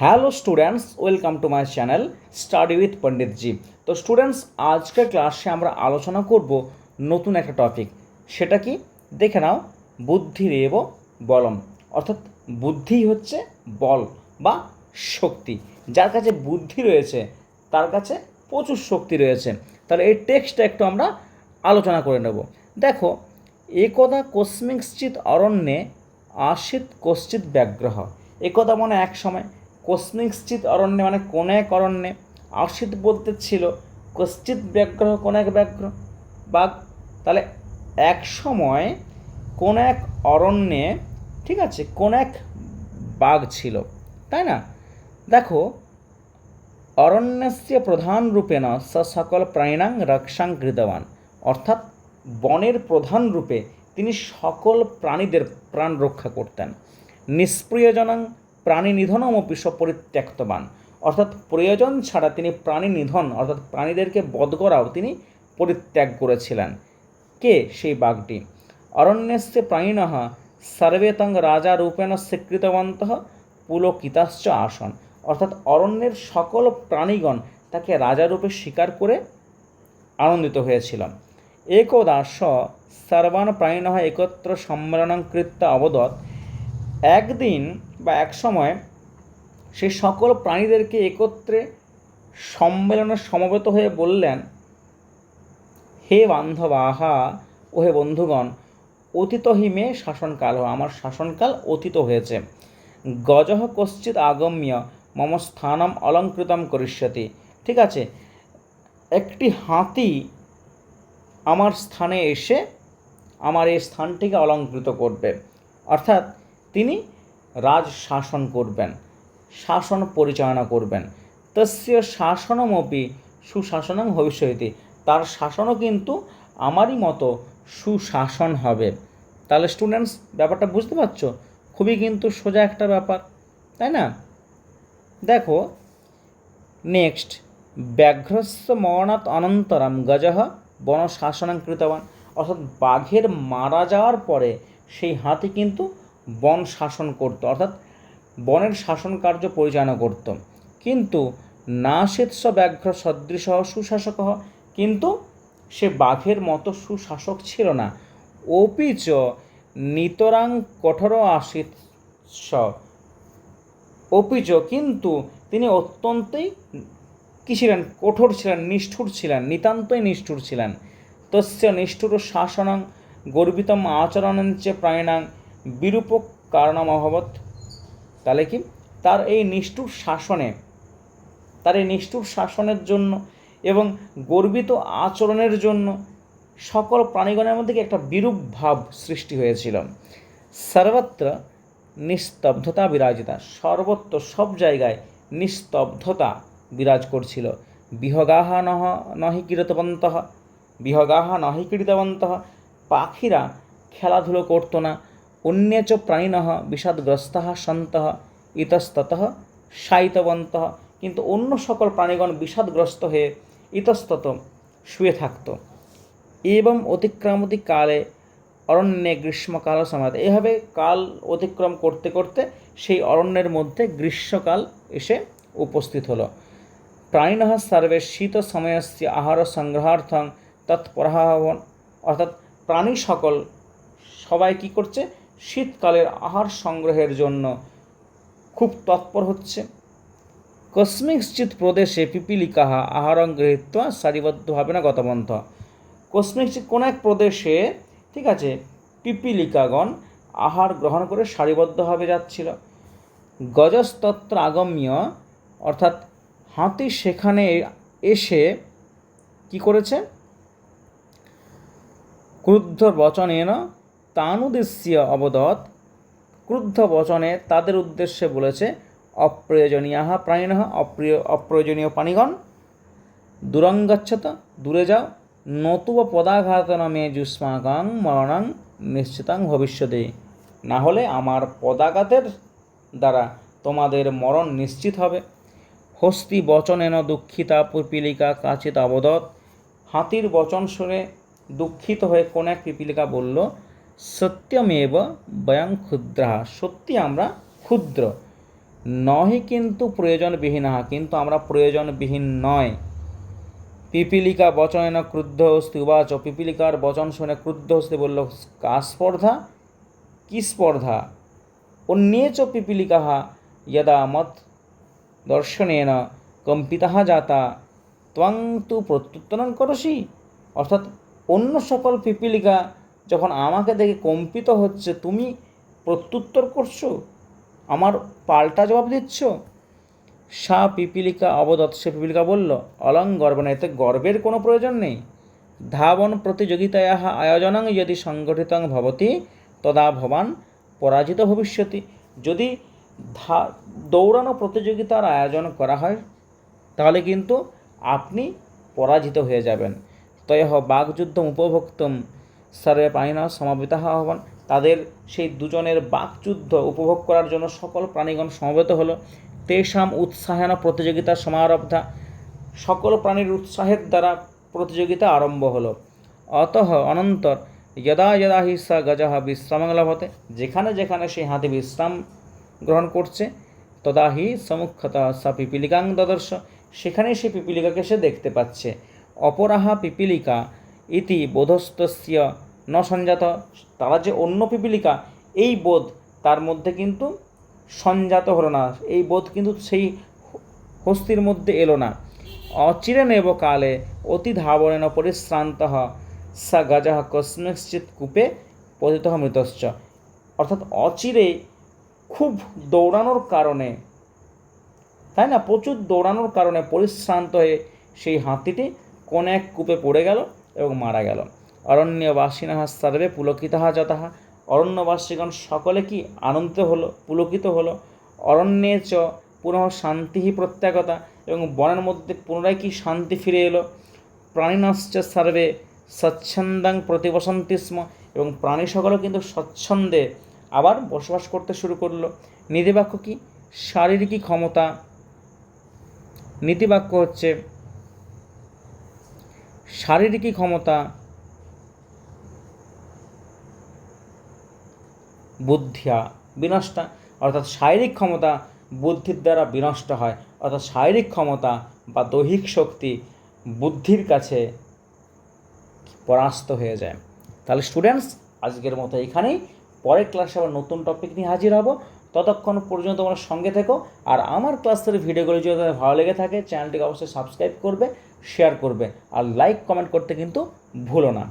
Hello students welcome to my channel study with Panditji তো students আজকের ক্লাসে আমরা আলোচনা করব নতুন একটা টপিক সেটা কি? দেখে নাও বুদ্ধিরেব বলম। অর্থাৎ বুদ্ধি হচ্ছে বল বা শক্তি। যার কাছে বুদ্ধি রয়েছে, তার কাছে প্রচুর শক্তি রয়েছে। তাহলে এই টেক্সটটা একটু আমরা আলোচনা করে নেব। দেখো, একদা কস্মিকশ্চিত অরণ্যে আশিত কশ্চিত ব্যাগ্রহ একদা মানে এক সময়। কস্মিকশ্চিত অরণ্যে মানে কোন এক অরণ্যে আশিত বলতে ছিল কশ্চিত ব্যাগ্রহ কোন এক ব্যাঘ্র। বাঘ তাহলে এক সময় কোন এক অরণ্যে, ঠিক আছে কোন এক বাঘ ছিল, তাই না? দেখো, অরণ্যস্য প্রধান রূপেণ স সকল প্রাণীনাং রক্ষাং কৃতবান। অর্থাৎ বনের প্রধান রূপে তিনি সকল প্রাণীদের প্রাণ রক্ষা করতেন। নিষ্প্রিয়জনাং প্রাণী নিধনমপি পরিত্যক্তবান। অর্থাৎ প্রয়োজন ছাড়া তিনি প্রাণী নিধন অর্থাৎ প্রাণীদেরকে বধ করাও তিনি পরিত্যাগ করেছিলেন। কে সেই বাঘটি? অরণ্যস্য প্রাণিনঃ সর্বে তং রাজা রূপেণ স্বীকৃতবন্ত পুলকিতাশ্চ আসন। অর্থাৎ অরণ্যের সকল প্রাণীগণ তাকে রাজারূপে স্বীকার করে আনন্দিত হয়েছিল একদা স সর্বান প্রাণিনঃ একত্র সম্মেলন কৃত্য অবদত একদিন বা এক সময় সে সকল প্রাণীদেরকে একত্রে সম্মেলনে সমবেত হয়ে বললেন, হে বান্ধবাহা ও হে বন্ধুগণ, অতীত হি মে শাসনকাল আমার শাসনকাল অতীত হয়েছে। গজহ কশ্চিৎ আগম্য, মম স্থানম অলঙ্কৃতম করিষ্যতি। ঠিক আছে, একটি হাতি আমার স্থানে এসে আমার এই স্থানটিকে অলঙ্কৃত করবে। অর্থাৎ তিনি রাজ শাসন করবেন, শাসন পরিচালনা করবেন। তস্য শাসনমপি সুশাসনং ভবিষ্যতি। তার শাসনও কিন্তু আমারই মতো সুশাসন হবে। তাহলে স্টুডেন্টস ব্যাপারটা বুঝতে পারছ? খুবই কিন্তু সোজা একটা ব্যাপার, তাই না? দেখো নেক্সট ব্যাঘ্রস্য মরণাৎ অনন্তরম গজহ বন কৃতবান। অর্থাৎ বাঘের মারা যাওয়ার পরে সেই হাতি কিন্তু বন শাসন করত, অর্থাৎ বনের শাসন কার্য পরিচালনা করত। কিন্তু না শ্বেৎস ব্যাঘ্র সদৃশ সুশাসক কিন্তু সে বাঘের মতো সুশাসক ছিল না। অপিচ নিতরাং কঠোর আসিত অপিচ কিন্তু তিনি অত্যন্তই কী ছিলেন? কঠোর ছিলেন, নিষ্ঠুর ছিলেন, নিতান্তই নিষ্ঠুর ছিলেন। তস্য নিষ্ঠুর শাসনাং গর্বিতম আচরণঞ্চ প্রাণিনাং বিরূপ কারণম অভবত তাহলে কি? তার এই নিষ্ঠুর শাসনে, তার এই নিষ্ঠুর শাসনের জন্য এবং গর্বিত আচরণের জন্য সকল প্রাণীগণের মধ্যে একটা বিরূপ ভাব সৃষ্টি হয়েছিল? সর্বত্র নিস্তব্ধতা বিরাজিতা, সর্বত্র সব জায়গায় নিস্তব্ধতা বিরাজ করছিল। বিহগাহা নহ, নহি কীর্তবন্ত, বিহগাহা নহি কীর্তবন্ত, পাখিরা খেলাধুলো করতো না অন্যচ প্রাণিনঃ বিষাদগ্রস্ত সন্ত ইতস্তত শায়িতবন্ত কিন্তু অন্য সকল প্রাণীগণ বিষাদগ্রস্ত হয়ে ইতস্তত শুয়ে থাকতো। এবং অতিক্রামতি কালে অরণ্যে গ্রীষ্মকাল সমাদ এভাবে কাল অতিক্রম করতে করতে সেই অরণ্যের মধ্যে গ্রীষ্মকাল এসে উপস্থিত হলো। প্রাণিনঃ সর্বে শীত সময়স্য আহার সংগ্রহার্থং তৎপরাহবন অর্থাৎ প্রাণী সকল সবাই কি করছে? শীতকালের আহার সংগ্রহের জন্য খুব তৎপর হচ্ছে। কস্মিকশ্চিৎ প্রদেশে পিপিলিকাহা আহারং গৃহীত্বা সারিবদ্ধভাবে না গতবন্ত কস্মিকশ্চিৎ কোন এক প্রদেশে, ঠিক আছে, পিপিলিকাগণ আহার গ্রহণ করে সারিবদ্ধভাবে যাচ্ছিল। গজস্তত্র আগম্য, অর্থাৎ হাতি সেখানে এসে কি করেছে? ক্রুদ্ধ বচনেন তানুদেশ্য অবদত ক্রুদ্ধ বচনে তাদের উদ্দেশ্যে বলেছে, অপ্রয়োজনীয় প্রাণিন অপ্রিয়, অপ্রয়োজনীয় প্রাণীগণ, দূরঙ্গচ্ছত, দূরে যাও, নতুবা পদাঘাত নামে যুষ্মাকাং মরণাং নিশ্চিতাং ভবিষ্যতে। না হলে আমার পদাঘাতের দ্বারা তোমাদের মরণ নিশ্চিত হবে। হস্তি বচনেন দুঃখিতা পিপিলিকা কাচিত অবদত। হাতির বচন শুনে দুঃখিত হয়ে কোন এক পিপিলিকা বলল সত্যমেব বয়ং ক্ষুদ্রা। সত্যি আমরা ক্ষুদ্র। নহি কিন্তু প্রয়োজনবিহীন, কিন্তু আমরা প্রয়োজনবিহীন নয়। পিপিলিকা বচনেন ক্রুদ্ধ হস্তি উবাচ, পিপিলিকার বচন শুনে ক্রুদ্ধ হস্তি বলল, কা স্পর্ধা? কি স্পর্ধা? অন্যে চ পিপিলিকা যদা মত দর্শনেন কম্পিতা জাতা। ত্বং তু প্রত্যুত্তরণ করসি? অর্থাৎ অন্য সকল পিপিলিকা যখন আমাকে দেখে কম্পিত হচ্ছে, তুমি প্রত্যুত্তর করছ? আমার পাল্টা জবাব দিচ্ছ? সা পিপিলিকা অবদৎ সে পিপিলিকা বলল, অলং গর্ব না এতে গর্বের কোনো প্রয়োজন নেই। ধাবন প্রতিযোগিতায়া আয়োজনং যদি সংগঠিতং ভবতি, তদা ভবান পরাজিত ভবিষ্যতি। যদি ধা দৌড়ানো প্রতিযোগিতার আয়োজন করা হয়, তাহলে কিন্তু আপনি পরাজিত হয়ে যাবেন। তয়হ বাকযুদ্ধ উপভোক্তম সর্বে প্রাণীনা সমাবেতা আহ্বান। তাদের সেই দুজনের বাকযুদ্ধ উপভোগ করার জন্য সকল প্রাণীগণ সমবেত হলো। তেষাম উৎসাহেন প্রতিযোগিতা সমারব্ধা। সকল প্রাণীর উৎসাহের দ্বারা প্রতিযোগিতা আরম্ভ হলো। অতঃ অনন্তর যদা যদা হি সা গজা বিশ্রাম লভতে যেখানে যেখানে সেই হাতি বিশ্রাম গ্রহণ করছে, তদা হি সমুখ্যত সা পিপিলিকাং দদর্শ। সেখানেই সেই পিপিলিকাকে সে দেখতে পাচ্ছে। অপরাহা পিপিলিকা ইতি বোধস্তস্য ন সঞ্জাত তারা যে অন্য পিপিলিকা, এই বোধ তার মধ্যে কিন্তু সঞ্জাত হলো না। এই বোধ কিন্তু সেই হস্তির মধ্যে এলো না। অচিরেনেব কালে অতি ধাবনেন পরিশ্রান্ত সা গজ কস্মিশ্চিৎ কূপে পতিত মৃতশ্চ। অর্থাৎ অচিরে খুব দৌড়ানোর কারণে, তাই না? প্রচুর দৌড়ানোর কারণে পরিশ্রান্ত হয়ে সেই হাতিটি কোন এক কূপে পড়ে গেল এবং মারা গেল। অরণ্যবাসিনা সর্বে পুলকিতাহা যথাহা অরণ্যবাসীগণ সকলে কি আনন্দিত হলো, পুলকিত হলো? অরণ্যে চ পুনঃ শান্তি প্রত্যাগতা এবং বনের মধ্যে পুনরায় কি শান্তি ফিরে এলো? প্রাণীনশ্চ সর্বে স্বচ্ছন্দাং প্রতিবসন্তি স্ম এবং প্রাণী সকলও কিন্তু স্বচ্ছন্দে আবার বসবাস করতে শুরু করল। নীতিবাক্য কি? শারীরিক ক্ষমতা? নীতিবাক্য হচ্ছে, শারীরিক ক্ষমতা? বুদ্ধিয়া বিনষ্টা। অর্থাৎ শারীরিক ক্ষমতা বুদ্ধির দ্বারা বিনষ্ট হয়। অর্থাৎ শারীরিক ক্ষমতা বা দৈহিক শক্তি বুদ্ধির কাছে পরাস্ত হয়ে যায়। তাহলে স্টুডেন্টস আজকের মতো এখানেই। পরের ক্লাসে আবার নতুন টপিক নিয়ে হাজির হব। ততক্ষণ পর্যন্ত তোমরা সঙ্গে থেকো। আর আমার ক্লাসের ভিডিওগুলো যদি তোমাদের ভালো লেগে থাকে, চ্যানেলটিকে অবশ্যই সাবস্ক্রাইব করবে শেয়ার করবে। আর লাইক কমেন্ট করতে কিন্তু ভুলো না।